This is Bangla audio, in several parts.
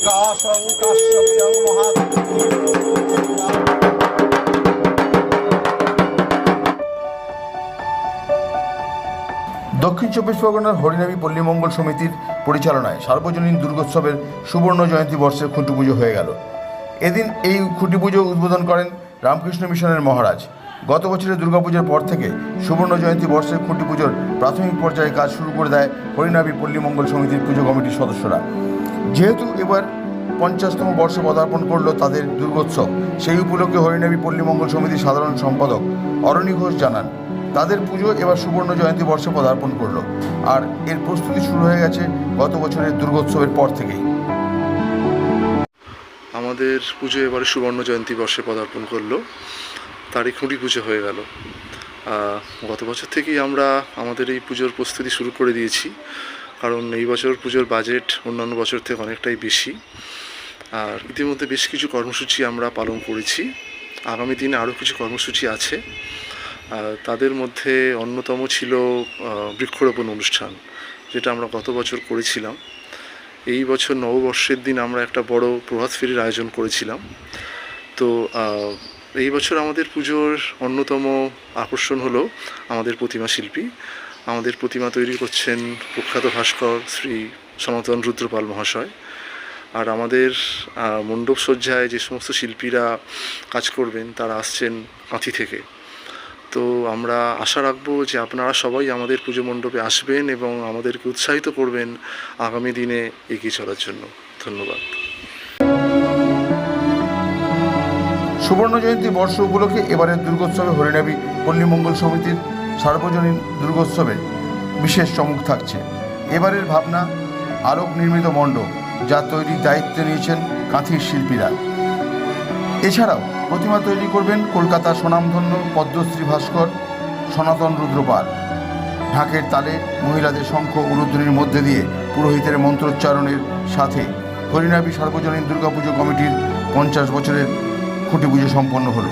দক্ষিণ চব্বিশ পরগনার হরিনামী পল্লী মঙ্গল সমিতির পরিচালনায় সার্বজনীন দুর্গোৎসবের সুবর্ণ জয়ন্তী বর্ষের খুঁটি পুজো হয়ে গেল। এদিন এই খুঁটি পুজো উদ্বোধন করেন রামকৃষ্ণ মিশনের মহারাজ। গত বছরের দুর্গাপুজোর পর থেকে সুবর্ণ জয়ন্তী বর্ষের খুঁটি পুজোর প্রাথমিক পর্যায়ে কাজ শুরু করে দেয় হরিনামী পল্লী মঙ্গল সমিতির পুজো কমিটির সদস্যরা। যেহেতু এবার পঞ্চাশতম বর্ষে পদার্পণ করল তাদের দুর্গোৎসব, সেই উপলক্ষে হরিনামী পল্লী মঙ্গল সমিতির সাধারণ সম্পাদক অরণি ঘোষ জানান, তাদের পুজো এবার সুবর্ণ জয়ন্তী বর্ষে পদার্পণ করল আর এর প্রস্তুতি শুরু হয়ে গেছে গত বছরের দুর্গোৎসবের পর থেকেই। আমাদের পুজো এবারে সুবর্ণ জয়ন্তী বর্ষে পদার্পণ করল। তারই খুঁটি পুজো হয়ে গেল। গত বছর থেকেই আমরা আমাদের এই পুজোর প্রস্তুতি শুরু করে দিয়েছি। কারণ এই বছর পুজোর বাজেট অন্যান্য বছর থেকে অনেকটাই বেশি। আর ইতিমধ্যে বেশ কিছু কর্মসূচি আমরা পালন করেছি। আগামী দিনে আরও কিছু কর্মসূচি আছে। তাদের মধ্যে অন্যতম ছিল বৃক্ষরোপণ অনুষ্ঠান, যেটা আমরা গত বছর করেছিলাম। এই বছর নববর্ষের দিন আমরা একটা বড় প্রভাত ফেরির আয়োজন করেছিলাম। তো এই বছর আমাদের পুজোর অন্যতম আকর্ষণ হলো আমাদের প্রতিমা শিল্পী। আমাদের প্রতিমা তৈরি করছেন প্রখ্যাত ভাস্কর শ্রী সনাতন রুদ্রপাল মহাশয়। আর আমাদের মণ্ডপ সজ্জায় যে সমস্ত শিল্পীরা কাজ করবেন, তারা আসছেন কাঁথি থেকে। তো আমরা আশা রাখব যে আপনারা সবাই আমাদের পুজো মণ্ডপে আসবেন এবং আমাদেরকে উৎসাহিত করবেন আগামী দিনে এগিয়ে চলার জন্য। ধন্যবাদ। সুবর্ণ জয়ন্তী বর্ষ উপলক্ষে এবারের দুর্গোৎসবে হরিনাবী পল্লী মঙ্গল সমিতির সার্বজনীন দুর্গোৎসবে বিশেষ চমক থাকছে। এবারের ভাবনা আলোক নির্মিত মণ্ডপ, যা তৈরির দায়িত্ব নিয়েছেন কাঁথির শিল্পীরা। এছাড়াও প্রতিমা তৈরি করবেন কলকাতা স্বনামধন্য পদ্মশ্রী ভাস্কর, সনাতন রুদ্রপাল। ঢাকের তালে মহিলাদের শঙ্খ উলুধ্বনির মধ্যে দিয়ে পুরোহিতের মন্ত্রোচ্চারণের সাথে হরিনাবী সার্বজনীন দুর্গাপুজো কমিটির পঞ্চাশ বছরের খুঁটি পুজো সম্পন্ন হলো।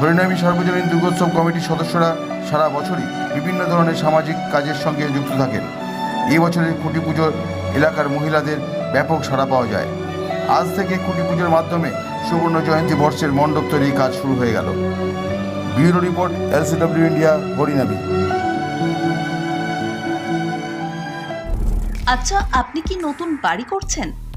হরিনামী সার্বজনীন দুর্গোৎসব কমিটির সদস্যরা সারা বছরই বিভিন্ন ধরনের সামাজিক কাজের সঙ্গে যুক্ত থাকেন। এই বছরের খুঁটি পুজোর এলাকার মহিলাদের ব্যাপক সাড়া পাওয়া যায়। আজ থেকে খুঁটি পুজোর মাধ্যমে সুবর্ণ জয়ন্তী বর্ষের মণ্ডপ তৈরির কাজ শুরু হয়ে গেল। Bureau report, LCW India, Harinami. আচ্ছা আপনি কি নতুন বাড়ি করছেন?